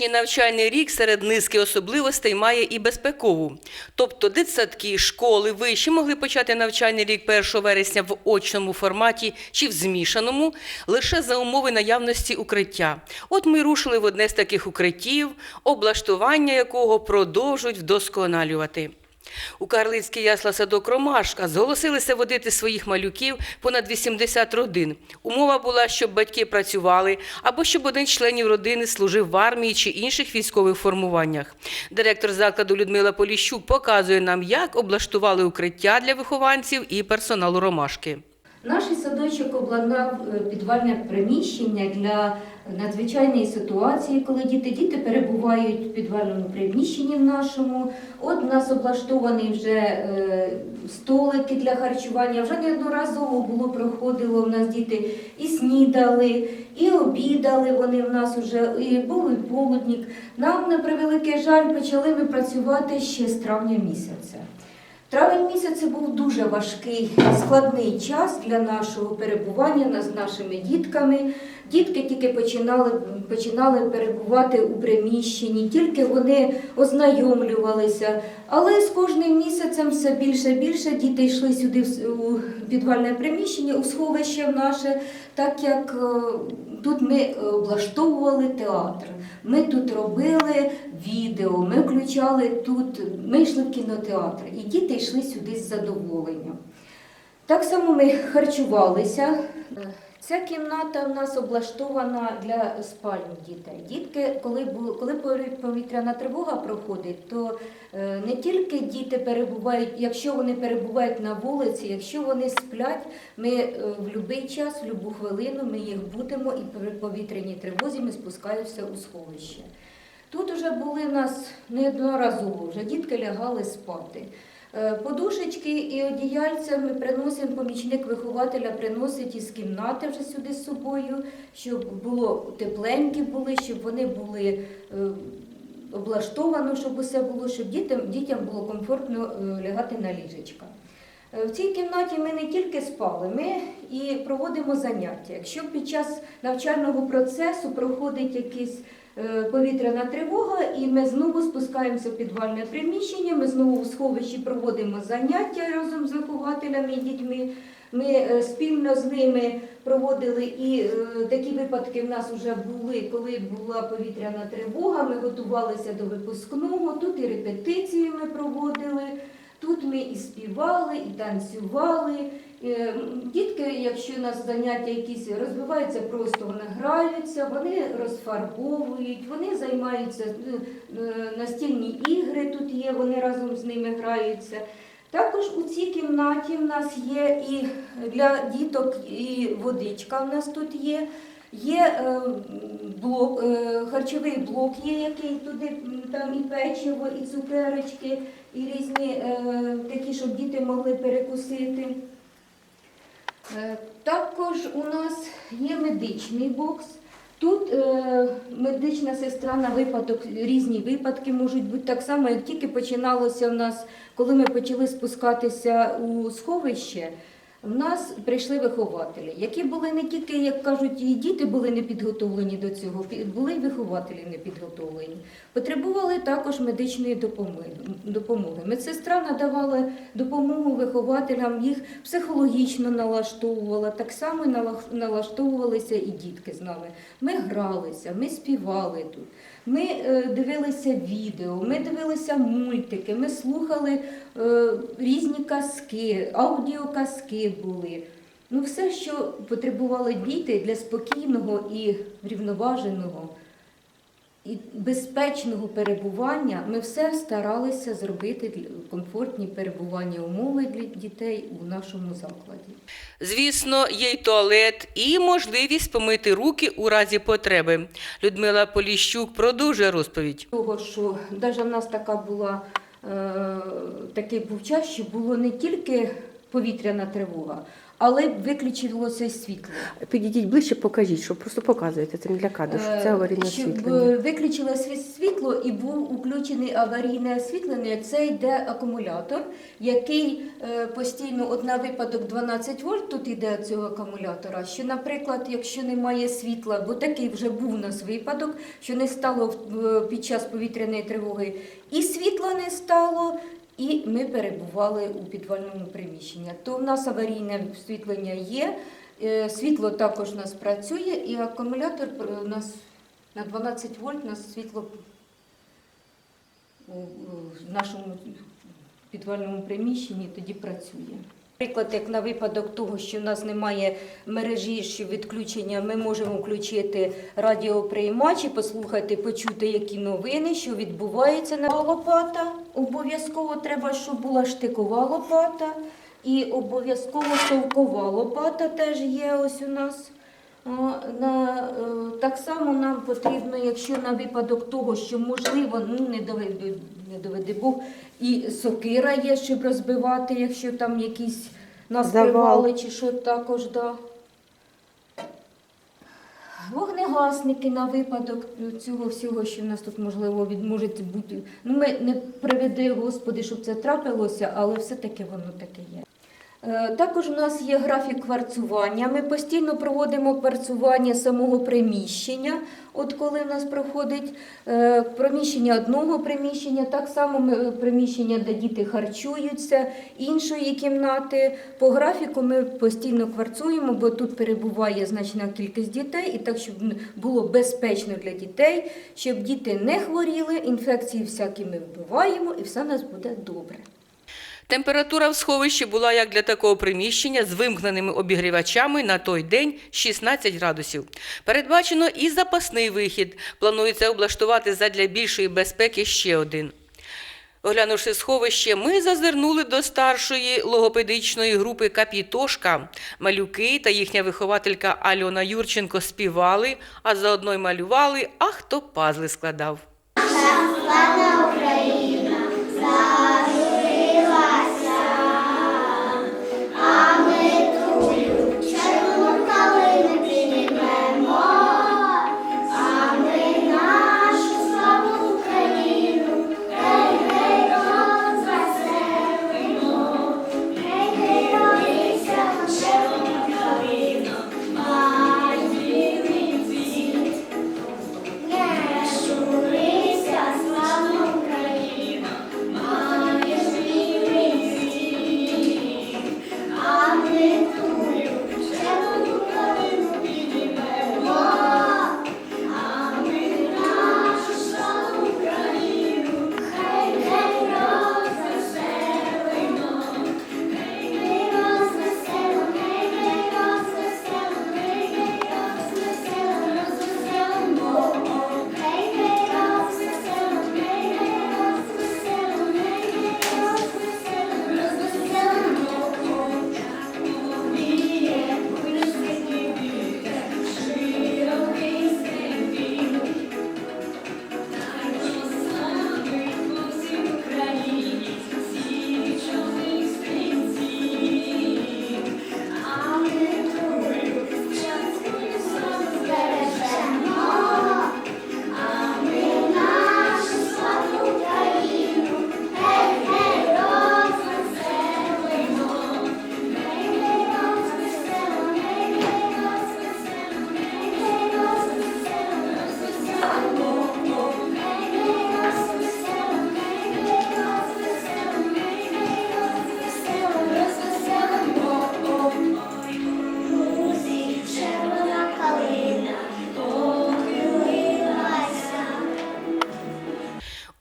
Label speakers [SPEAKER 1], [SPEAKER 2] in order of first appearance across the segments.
[SPEAKER 1] Нинішній навчальний рік серед низки особливостей має і безпекову. Тобто дитсадки, школи, виші могли почати навчальний рік 1 вересня в очному форматі чи в змішаному лише за умови наявності укриття. От ми рушили в одне з таких укриттів, облаштування якого продовжують вдосконалювати. У Карлицький ясла садок Ромашка зголосилися водити своїх малюків понад 80 родин. Умова була, щоб батьки працювали або щоб один з членів родини служив в армії чи інших військових формуваннях. Директор закладу Людмила Поліщук показує нам, як облаштували укриття для вихованців і персоналу Ромашки.
[SPEAKER 2] Наш садочок обладнав е, підвальне приміщення для надзвичайної ситуації, коли діти діти перебувають в підвальному приміщенні в нашому. От у нас облаштовані вже е, столики для харчування. Вже неодноразово було проходило. В нас діти і снідали, і обідали. Вони в нас вже і був і полудник. Нам на превеликий жаль почали ми працювати ще з травня місяця. Травень місяць був дуже важкий, складний час для нашого перебування з нашими дітками. Дітки тільки починали, починали перебувати у приміщенні, тільки вони ознайомлювалися. Але з кожним місяцем все більше і більше діти йшли сюди у підвальне приміщення, у сховище наше, так як е, тут ми е, облаштовували театр. Ми тут робили відео, ми включали тут, ми йшли в кінотеатр, і діти йшли сюди з задоволенням. Так само ми харчувалися. Ця кімната в нас облаштована для спальні дітей. Дітки, коли коли повітряна тривога проходить, то е, не тільки діти перебувають, якщо вони перебувають на вулиці, якщо вони сплять, ми е, в будь-який час, в будь-яку хвилину ми їх будемо і при повітряній тривозі ми спускаємося у сховище. Тут вже були в нас неодноразово, вже дітки лягали спати. Е, Подушечки і одіяльця ми приносимо, помічник вихователя приносить із кімнати вже сюди з собою, щоб було тепленькі були, щоб вони були е, облаштовано, щоб усе було, щоб дітям, дітям було комфортно е, лягати на ліжечка. В цій кімнаті ми не тільки спали, ми і проводимо заняття. Якщо під час навчального процесу проходить якийсь повітряна тривога, і ми знову спускаємося в підвальне приміщення, ми знову в сховищі проводимо заняття разом з вихователями і дітьми. Ми е, спільно з ними проводили і е, такі випадки в нас вже були, коли була повітряна тривога. Ми готувалися до випускного. Тут і репетиції ми проводили. Тут ми і співали, і танцювали. Е, Дітки, якщо у нас заняття якісь розвиваються, просто вони граються, вони розфарбовують, вони займаються е, е, настільні ігри тут є, вони разом з ними граються. Також у цій кімнаті в нас є і для діток і водичка в нас тут є. Є блок, харчовий блок є, який туди там і печиво, і цукерочки, і різні такі, щоб діти могли перекусити. Е, Також у нас є медичний бокс. Тут е, медична сестра на випадок, різні випадки можуть бути так само, як тільки починалося в нас, коли ми почали спускатися у сховище, в нас прийшли вихователі, які були не тільки, як кажуть, і діти були не підготовлені до цього, були й вихователі не підготовлені. Потребували також медичної допомоги. Медсестра надавала допомогу вихователям, їх психологічно налаштовувала, так само нала- налаштовувалися і дітки з нами. Ми гралися, ми співали тут. Ми е, дивилися відео, ми дивилися мультики, ми слухали е, різні казки, аудіоказки були. Ну, все, що потребували діти для спокійного і врівноваженого і безпечного перебування, ми все старалися зробити комфортні перебування умови для дітей у нашому закладі.
[SPEAKER 1] Звісно, є й туалет і можливість помити руки у разі потреби. Людмила Поліщук продовжує розповідь.
[SPEAKER 2] Того, що навіть в нас така була, е, такий був час, що було не тільки повітряна тривога, але виключилося світло.
[SPEAKER 3] Підійдіть ближче, покажіть, що просто показуєте, це не для кадру, що це
[SPEAKER 2] Е,
[SPEAKER 3] аварійне
[SPEAKER 2] щоб,
[SPEAKER 3] освітлення.
[SPEAKER 2] е, Виключило світло і був включений аварійне освітлення. Це йде акумулятор, який е, постійно, от на випадок 12 вольт тут йде цього акумулятора. Що, наприклад, якщо немає світла, бо такий вже був у нас випадок, що не стало під час повітряної тривоги, і світла не стало. І ми перебували у підвальному приміщенні. То в нас аварійне освітлення є, е, світло також у нас працює, і акумулятор у нас на 12 вольт у нас світло в нашому підвальному приміщенні тоді працює. Наприклад, як на випадок того, що в нас немає мережі, що відключення, ми можемо включити радіоприймач і послухати, почути, які новини, що відбувається на лопата. Обов'язково треба, щоб була штикова лопата. І обов'язково совкова лопата теж є ось у нас. На, е, так само нам потрібно, якщо на випадок того, що можливо, ну не доведе, не доведе Бог, і сокира є, щоб розбивати, якщо там якісь нас привали чи що також. Да. Вогнегасники на випадок цього всього, що в нас тут можливо може бути. Ну, ми не приведи, Господи, щоб це трапилося, але все-таки воно таке є. Е, Також у нас є графік кварцування. Ми постійно проводимо кварцування самого приміщення. От коли в нас проходить е, приміщення одного приміщення, так само ми, е, приміщення, де діти харчуються, іншої кімнати. По графіку ми постійно кварцуємо, бо тут перебуває значна кількість дітей, і так, щоб було безпечно для дітей, щоб діти не хворіли, інфекції всякі ми вбиваємо, і все у нас буде добре.
[SPEAKER 4] Температура в сховищі була як для такого приміщення з вимкненими обігрівачами на той день 16 градусів. Передбачено і запасний вихід. Планується облаштувати задля більшої безпеки ще один. Оглянувши сховище, ми зазирнули до старшої логопедичної групи Капітошка. Малюки та їхня вихователька Альона Юрченко співали, а заодно й малювали, а хто пазли складав.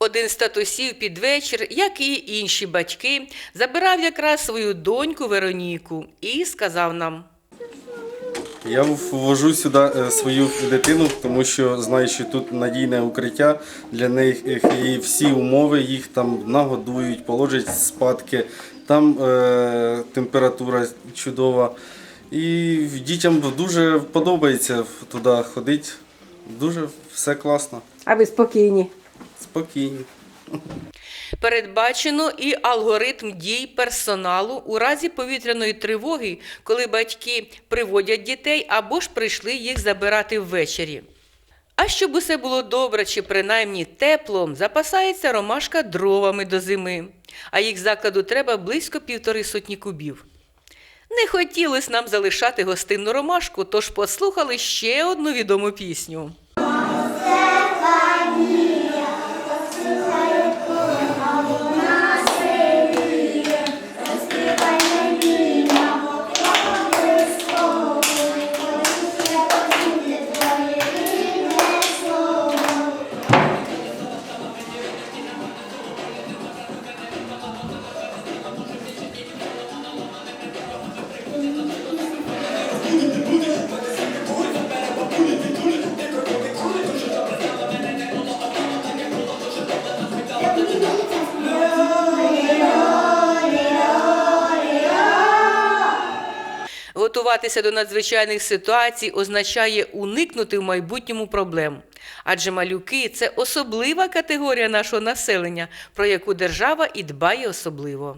[SPEAKER 4] Один з татусів під вечір, як і інші батьки, забирав якраз свою доньку Вероніку і сказав нам.
[SPEAKER 5] Я ввожу сюди е, свою дитину, тому що знаю, що тут надійне укриття для них і всі умови їх там нагодують, положать спадки, там е, температура чудова. І дітям дуже подобається туди ходити. Дуже все класно,
[SPEAKER 3] А ви спокійні.
[SPEAKER 5] Спокійно.
[SPEAKER 1] Передбачено і алгоритм дій персоналу у разі повітряної тривоги, коли батьки приводять дітей або ж прийшли їх забирати ввечері. А щоб усе було добре чи принаймні тепло, запасається ромашка дровами до зими, а їх закладу треба близько півтори сотні кубів. Не хотілося нам залишати гостинну ромашку, тож послухали ще одну відому пісню. Готуватися до надзвичайних ситуацій означає уникнути в майбутньому проблем. Адже малюки це особлива категорія нашого населення, про яку держава і дбає особливо.